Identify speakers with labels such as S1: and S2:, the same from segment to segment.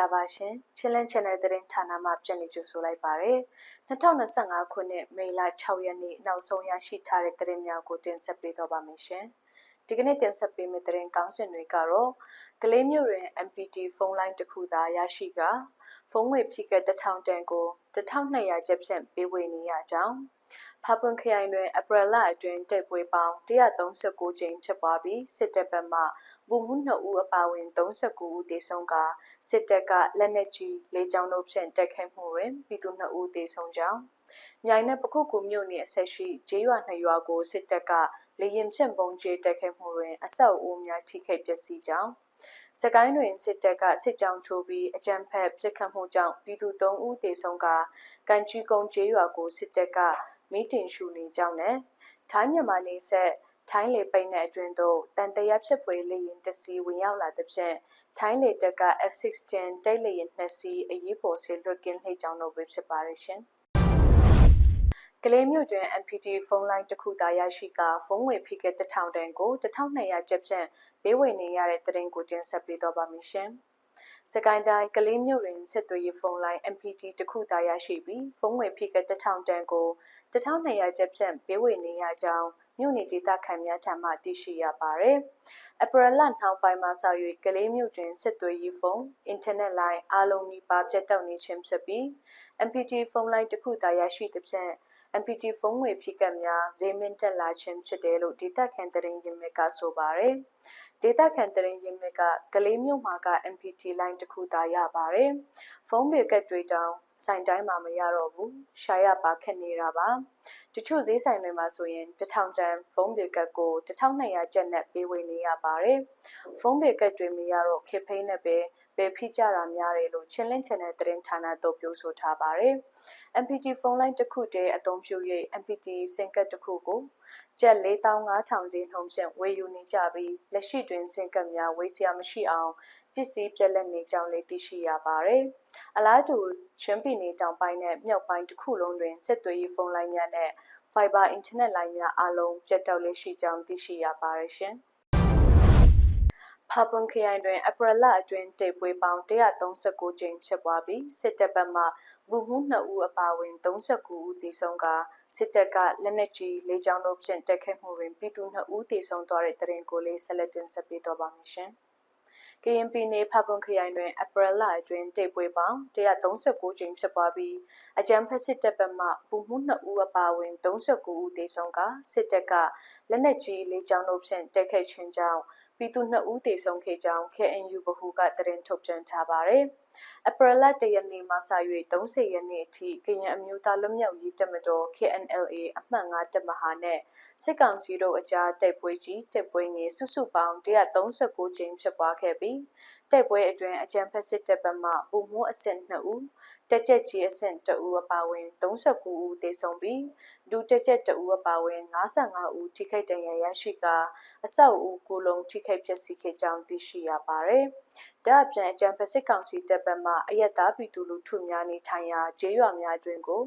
S1: လာပါရှင်ချင်းလန်း channel သတင်းဌာနမှပြန်လည်ကြိုဆိုလိုက်ပါရစေ2025ခုနှစ်မေလ6ရက်နေ့နောက်ဆုံးရရှိထားတဲ့သတင်းများကိုတင်ဆက်ပေးတော့ပါမယ်ရှင်ဒီကနေ့တင်ဆက်ပေးမယ့်သတင်းကောင်းစင်တွေကတော့ကလေးမျိုးတွင် MPT ဖုန်းလိုင်းတစ်ခုသာရရှိကဖုန်းငွေဖြည့်ကတ်1000တန်ကို1200ကျပ်ဖြင့်ပေးဝေနေရကြောင်း ဖာပွန်ခရိုင်တွင်အပရလအတွင်းတိုက်ပွဲပေါင်း139ကြိမ်ဖြစ်ပွားပြီးစစ်တပ်ဘက်မှဗိုလ်မှူး2ဦးအပါအဝင်39ဦးသေဆုံးကစစ်တပ်ကလက်နက်ကြီးလေကြောင်းတို့ဖြင့်တိုက်ခိုက်မှုတွင်ပြည်သူ2ဦးသေဆုံးကြောင်းမြိုင်နဲ့ပခုတ်ကူမြို့နယ်အဆက်ရှိဂျေးရွာနှစ်ရွာကိုစစ်တပ်ကလေရင်ဖြင့်ပုံကျဲတိုက်ခိုက်မှုတွင်အဆောက်အဦများထိခိုက်ပျက်စီးကြောင်းစကိုင်းတွင်စစ်တပ်ကစစ်ကြောင်းထိုးပြီးအကြမ်းဖက်ပစ်ခတ်မှုကြောင့်ပြည်သူ3ဦးသေဆုံးကကန်ကြီးကုန်းကျေးရွာကိုစစ်တပ်က မီးတင်ရှူနေကြောင်းနဲ့ထိုင်းမြန်မာနေဆက်ထိုင်းလေပိတ်နဲ့အတွင်းသို့တန်တရာဖြစ်ပွေလေရင်တစီဝင်ရောက်လာသဖြင့်ထိုင်းလေတပ်က F16 တိုက်လေရင်နှစ်စီးအရေးပေါ်ဆေလွတ်ကင်းလှည့်ကြောင်းတို့ပဲဖြစ်ပါရရှင်ကလေးမျိုးတွင် MPT ဖုန်းလိုင်းတစ်ခုသာရရှိကဖုန်းငွေဖိက1000တန်ကို1200ကျပ်ဖြင့်ပေးဝေနေရတဲ့တရင်ကိုတင်ဆက်ပေးတော့ပါမယ်ရှင်။ စကိုင်းတိုင်းကလေးမြို့တွင်ဆက်သွယ်ရေးဖုန်းလိုင်း MPT တစ်ခုသာရရှိပြီးဖုန်းငွေဖိက1000တန်ကို1200ကျပ်ဖြင့်ပေးဝေနေရကြောင်းမြို့နယ်ဒေသခံများထံမှသိရှိရပါသည်။အပရလနှောင်းပိုင်းမှစ၍ကလေးမြို့တွင်ဆက်သွယ်ရေးဖုန်း အင်တာနက်လိုင်းအားလုံးနီးပါးပြတ်တောက်နေခြင်းဖြစ်ပြီး MPT ဖုန်းလိုင်းတစ်ခုသာရရှိသဖြင့် MPT ဖုန်းငွေဖိကတ်များဈေးမြင့်တက်လာခြင်းဖြစ်တယ်လို့ဒေသခံတရင်ရင်မြစ်ကဆိုပါရယ်။ ဒေသခံတရင်ရင်းမြစ်ကကလေးမြို့မှာက MPT လိုင်းတစ်ခုသာရပါတယ်။ဖုန်းပေကက်တွေတောင်ဆိုင်တိုင်းမှာမရတော့ဘူး။ရှာရပါခက်နေတာပါ။တချို့ဈေးဆိုင်တွေမှာဆိုရင်1000တန်ဖုန်းပေကက်ကို1200ကျပ်နဲ့ပေးဝေနေရပါတယ်။ဖုန်းပေကက်တွေမရတော့ခေဖိနဲ့ပဲ ပဲဖိကြတာများတယ်လို့ချင်းလင်း channel သတင်းဌာနတို့ပြောဆိုထားပါတယ်။ MPT ဖုန်းလိုင်းတစ်ခုတည်းအသုံးပြု၍ MPT စင်ကတ်တစ်ခုကိုကျပ်4500ဈေးနှုန်းဖြင့်ဝယ်ယူနေကြပြီးလက်ရှိတွင်စင်ကတ်များဝယ်စရာမရှိအောင်ပစ္စည်းပြက်လက်နေကြောင်းလည်းသိရှိရပါတယ်။အလားတူချင်းပြည်နယ်တောင်ပိုင်းနဲ့မြောက်ပိုင်းတစ်ခုလုံးတွင်ဆက်သွယ်ရေးဖုန်းလိုင်းများနဲ့ Fiber Internet လိုင်းများအလုံးပြတ်တောက်လက်ရှိကြောင်းသိရှိရပါတယ်ရှင်။ ဖာပွန်ခရိုင်တွင်အပရလအတွင်းတိတ်ပွဲပေါင်း139ကြိမ်ဖြစ်ပွားပြီးစစ်တပ်ဘက်မှဗူမှု2ဦးအပါအဝင်39ဦးသေဆုံးကစစ်တပ်ကလက်နက်ကြီးလေကြောင်းတို့ဖြင့်တိုက်ခိုက်မှုတွင်ပြည်သူ2ဦးသေဆုံးသွားတဲ့တရင်ကိုလေးဆက်လက်တင်ဆက်ပေးတော့ပါမယ်ရှင်။ KNP နေဖပွန်ခရိုင်တွင်အပရလအတွင်းတိတ်ပွဲပေါင်း139ကြိမ်ဖြစ်ပွားပြီးအကြမ်းဖက်စစ်တပ်ဘက်မှပူမှု2ဦးအပါအဝင်39ဦးသေဆုံးကစစ်တပ်ကလက်နက်ကြီးလေကြောင်းတို့ဖြင့်တိုက်ခိုက်ခြင်းကြောင့်ပြည်သူ2ဦးသေဆုံးခဲ့ကြောင်း KNU ဗဟိုကသတင်းထုတ်ပြန်ထားပါတယ်။ အပရလတရက်နေ့မှစ၍30ရက်နေ့အထိကရင်အမျိုးသားလွတ်မြောက်ရေးတပ်မတော် KNLA အမှတ်9တပ်မဟာနဲ့စစ်ကောင်စီတို့အကြားတိုက်ပွဲကြီးတိုက်ပွဲငယ်စုစုပေါင်း139ကြိမ်ဖြစ်ပွားခဲ့ပြီးတိုက်ပွဲအတွင်းအကြမ်းဖက်စစ်တပ်ဘက်မှပုံမှုအဆင့်2ဦး တက်ကြက်ကြီးအဆင့်2ဦးအပါအဝင်39ဦးသေဆုံးပြီးဒုတက်ကြက်2ဦးအပါအဝင်55ဦးထိခိုက်ဒဏ်ရာရရှိကာအဆောက်အဦကိုလုံးထိခိုက်ပျက်စီးခဲ့ကြောင်းသိရှိရပါတယ်။ဒါ့အပြင်အကြံဖက်စစ်ကောင်စီတပ်ဘက်မှအယက်သားပြည်သူလူထုများနေထိုင်ရာကျေးရွာများတွင်ကို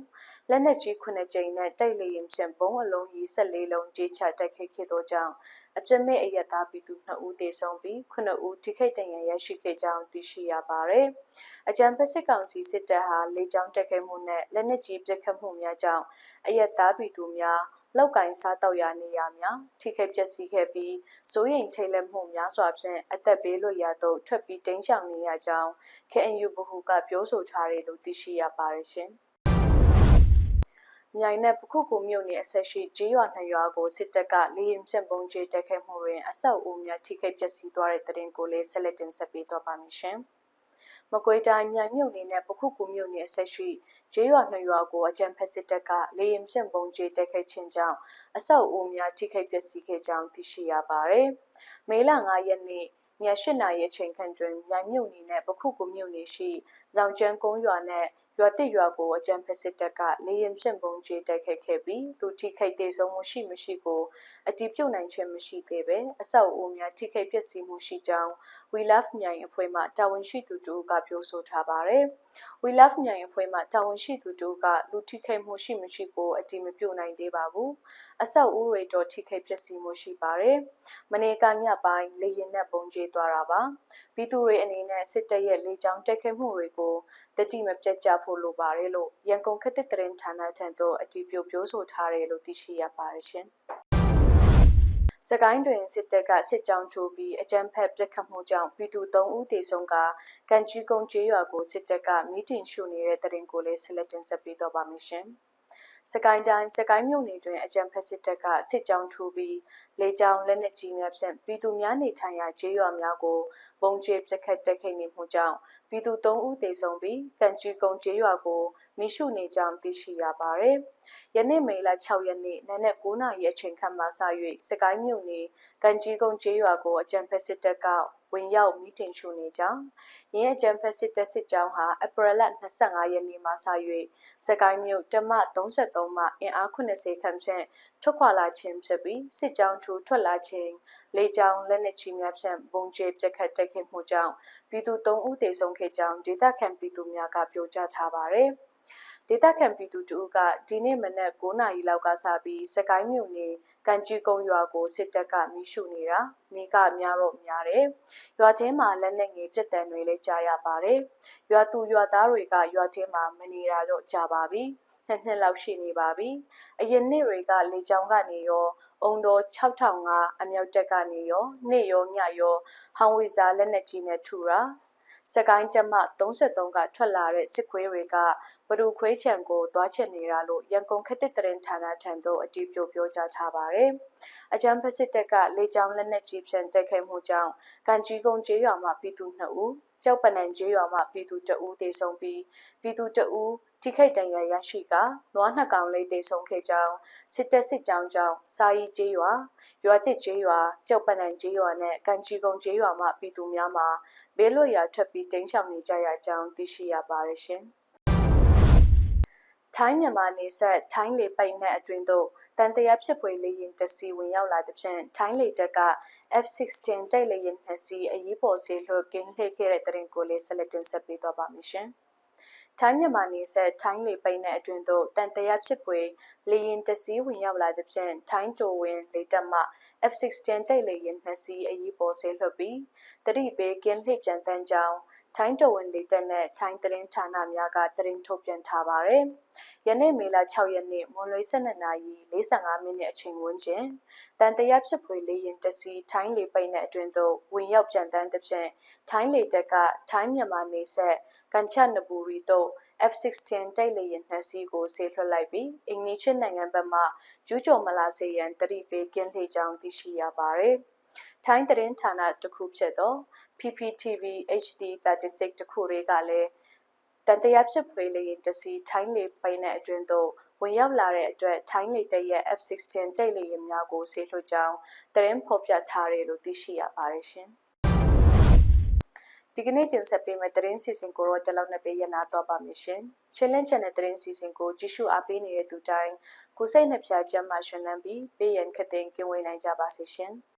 S1: လက်နက်ကြီး9ကြိမ်နဲ့တိုက်လေရင်ဖြင့်ပုံအလုံးကြီး14လုံးကြေးချတိုက်ခိုက်ခဲ့သောကြောင့်အပြစ်မဲ့အယက်သားပြည်သူ2ဦးသေဆုံးပြီး9ဦးထိခိုက်ဒဏ်ရာရရှိခဲ့ကြောင်းသိရှိရပါတယ်။အကြံဖက်စစ်ကောင်စီစစ်တပ်ဟာလေကြောင်းတိုက်ခိုက်မှုနဲ့လက်နက်ကြီးပစ်ခတ်မှုများကြောင့်အယက်သားပြည်သူများလောက်ကင်စားတောက်ရာနေရာများထိခိုက်ပျက်စီးခဲ့ပြီးစိုးရိမ်ထိတ်လန့်မှုများစွာဖြင့်အသက်ဘေးလွတ်ရာသို့ထွက်ပြီးတိမ်းရှောင်နေရကြောင်း KNU ဗဟိုကပြောဆိုထားတယ်လို့သိရှိရပါတယ်ရှင်။မြိုင်နဲ့ပခုကူမြို့နယ်အဆက်ရှိဂျေးရွာနှစ်ရွာကိုစစ်တပ်ကလေရင်ဖြင့်ပုံကျဲတိုက်ခိုက်မှုတွင်အဆောက်အဦများထိခိုက်ပျက်စီးသွားတဲ့တဲ့တင်ကိုလည်းဆက်လက်တင်ဆက်ပေးသွားပါမယ်ရှင်။ မကွေးတိုင်းမြိုင်မြို့နယ်နဲ့ပခုကူမြို့နယ်အဆက်ရှိဂျေးရွာနှစ်ရွာကိုအကြံဖက်စစ်တပ်ကလေရင်ဖြင့်ပုံကျဲတိုက်ခိုက်ခြင်းကြောင့်အဆောက်အဦများထိခိုက်ပျက်စီးခဲ့ကြောင်းသိရှိရပါတယ်။မေလ9ရက်နေ့ည၈နာရီအချိန်ခန့်တွင်မြိုင်မြို့နယ်နဲ့ပခုကူမြို့နယ်ရှိဇောင်ကျန်းကုန်းရွာနဲ့ရွာတိရွာကိုအကြံဖက်စစ်တပ်ကလေရင်ဖြင့်ပုံကျဲတိုက်ခိုက်ခဲ့ပြီးလူထိခိုက်ဒေဆုံးမှုရှိမရှိကိုအတည်ပြုနိုင်ခြင်းမရှိသေးပဲအဆောက်အဦများထိခိုက်ပျက်စီးမှုရှိကြောင်း We Love မြိုင်အဖွဲ့မှတာဝန်ရှိသူတို့ကပြောဆိုထားပါတယ်။ We Love မြိုင်အဖွဲ့မှတာဝန်ရှိသူတို့ကလူထိခိုက်မှုရှိမရှိကိုအတည်မပြုနိုင်သေးပါဘူး။အဆောက်အဦတွေတော့ထိခိုက်ပျက်စီးမှုရှိပါတယ်။မနေ့ကညပိုင်းလေရင်နဲ့ပုံကျဲသွားတာပါ။ပြည်သူတွေအနေနဲ့စစ်တပ်ရဲ့လေကြောင်းတိုက်ခိုက်မှုတွေကိုတတိမပြတ်ကြဖို့လိုပါတယ်လို့ရန်ကုန်ခက်တဲ့တရင်ဌာနထံသို့အတည်ပြုပြောဆိုထားတယ်လို့သိရှိရပါတယ်ရှင်။ စကိုင်းတွင်စစ်တပ်ကစစ်ကြောင်းထိုးပြီးအကြမ်းဖက်ပစ်ခတ်မှုကြောင့်ပြည်သူ3ဦးသေဆုံးကကန်ကြီးကုန်းကျေးရွာကိုစစ်တပ်ကမီးတင်ရှုနေတဲ့တရင်ကိုလည်းဆက်လက်တင်ဆက်ပေးတော့ပါမယ်ရှင်။ စကိုင်းတိုင်းစကိုင်းမြို့နယ်တွင်အကြံဖက်စစ်တပ်ကစစ်ကြောင်းထိုးပြီးလေကြောင်းလက်နက်ကြီးများဖြင့်ပြည်သူများနေထိုင်ရာကျေးရွာများကိုပုံကျဲပစ်ခတ်တိုက်ခိုက်နေမှုကြောင့်ပြည်သူ3ဦးသေဆုံးပြီးကန်ကြီးကုန်းကျေးရွာကိုမိရှုနေကြောင်းသိရှိရပါတယ်။ယနေ့မေလ6ရက်နေ့နနက်9:00နာရီအချိန်ခန့်မှစ၍စကိုင်းမြို့နယ်ကန်ကြီးကုန်းကျေးရွာကိုအကြံဖက်စစ်တပ်က ဝင်ရောက်မီတင်ရှုနေကြောင်းရင်းအကြံဖက်စစ်တပ်စစ်ကြောင်းဟာဧပြီလ25ရက်နေ့မှစ၍စကိုင်းမြို့တမ33မှအင်အား80ခန့်ဖြင့်ထွက်ခွာလာခြင်းဖြစ်ပြီးစစ်ကြောင်းထူထွက်လာခြင်းလေကြောင်းလက်နက်ကြီးများဖြင့်ပုံကျဲပစ်ခတ်တိုက်ခိုက်မှုကြောင့်ပြည်သူ3ဦးသေဆုံးခဲ့ကြောင်းဒေသခံပြည်သူများကပြောကြားထားပါတယ်။ ဒေသခံပြည်သူတို့ကဒီနေ့မနက်9နာရီလောက်ကစပြီးစကိုင်းမြို့နယ်ကန်ကြီးကုန်းရွာကိုစစ်တပ်ကမီးရှို့နေတာမိကများတော့များတယ်။ရွာထဲမှာလက်နက်ငယ်ပြက်တံတွေလည်းကြားရပါတယ်။ရွာသူရွာသားတွေကရွာထဲမှာမနေတာတော့ကြာပါပြီ။နှစ်နှစ်လောက်ရှိနေပါပြီ။အရင်နှစ်တွေကလေကြောင်းကနေရောအုံတော်6005အမြောက်တက်ကနေရောနေ့ရောညရောဟောင်ဝီဇာလက်နက်ကြီးနဲ့ထူတာ စကိုင်းတက်မှ33ကထွက်လာတဲ့စစ်ခွေးတွေကဘဒူခွေးချံကိုတွားချင်နေတာလို့ရန်ကုန်ခက်တဲ့တရင်ဌာနထံသို့အတည်ပြုပြောကြားထားပါတယ်။အကြံဖက်စစ်တပ်ကလေကြောင်းလက်နက်ကြီးဖြန့်တိုက်ခိုက်မှုကြောင့်ကန်ကြီးကုန်းကျေးရွာမှာပြည်သူ2ဦး ကျောက်ပနံကျေးရွာမှာပြည်သူ2ဦးသေဆုံးပြီးပြည်သူ2ဦးထိခိုက်ဒဏ်ရာရရှိကနွားနှစ်ကောင်လေးသေဆုံးခဲ့ကြောင်းစစ်တပ်စစ်ကြောင်းကြောင့်စာရီကျေးရွာရွာတစ်ကျေးရွာကျောက်ပနံကျေးရွာနဲ့ကန်ကြီးကုန်းကျေးရွာမှပြည်သူများမှာဘေးလွတ်ရာထွက်ပြီးတိမ်းရှောင်နေကြရကြောင်းသိရှိရပါတယ်ရှင်။ ထိုင်းမြန်မာနေဆက်ထိုင်းလေပိုက်နဲ့အတွင်သို့တန်တရားဖြစ်ပွေလေရင်တစီဝင်ရောက်လာတဲ့ဖြင့်ထိုင်းလေတပ်က F16 တိုက်လေရင်နှစ်စီးအရေးပေါ်ဆေးလွှတ်ကင်းလှည့်ခဲ့တဲ့တရင်ကိုလေးဆက်လက်တင်ဆက်ပေးသွားပါမယ်ရှင်။ထိုင်းမြန်မာနယ်စပ်ထိုင်းလေပိတ်နဲ့အတွင်းသို့တန်တရားဖြစ်ပွေလေရင်တစည်းဝင်ရောက်လာသဖြင့်ထိုင်းတိုဝင်လေတပ်မှ F16 တိုက်လေရင်နှစ်စီးအရေးပေါ်ဆေးလွှတ်ပြီးတတိပေးကင်းလှည့်ပြန်တန်းကြောင်း ထိုင်းတော်ဝင်လေတပ်နဲ့ထိုင်းသတင်းဌာနများကသတင်းထုတ်ပြန်ထားပါတယ်။ယနေ့မေလ6ရက်နေ့မွန်လွဲ12နာရီ45မိနစ်အချိန်ဝန်းကျင်တန်တရားဖြစ်ဖွေလေရင်တစီထိုင်းလေပိတ်နဲ့အတွင်သို့ဝင်ရောက်ကြံတန်းသဖြင့်ထိုင်းလေတပ်ကထိုင်းမြန်မာနေဆက်ကန်ချနဘူရီတို့ F-16 တိုက်လေယာဉ်နှစ်စီးကိုဆေးလွှတ်လိုက်ပြီးအင်္ဂလိပ်နိုင်ငံဘက်မှကျူးကျော်မလာစေရန်တတိပေးကင်းလှည့်ကြောင်းသိရှိရပါတယ်။ ထိုင်းသတင်းဌာနတစ်ခုဖြစ်သော PPTV HD 36တခုတွေကလည်းတန်တရားဖြစ်ဖွေလေရင်တစီထိုင်းလေပိုင်တဲ့အတွင်းသို့ဝင်ရောက်လာတဲ့အတွက်ထိုင်းလေတပ်ရဲ့ F-16 တိုက်လေယာဉ်များကိုဆေးလွှတ်ကြောင်းသတင်းဖော်ပြထားတယ်လို့သိရှိရပါတယ်ရှင်။ဒီကနေ့တင်ဆက်ပေးမယ့်သတင်းစီစဉ်ကိုတော့ဒီလောက်နဲ့ပေးရနာတော့ပါမယ်ရှင်။ Challenge Channel သတင်းစီစဉ်ကိုကြည့်ရှုအားပေးနေတဲ့သူတိုင်းကိုစိတ်နှပြချမ်းမှရှင်လန်းပြီးပေးရန်ခတဲ့ကင်းဝေးနိုင်ကြပါစေရှင်။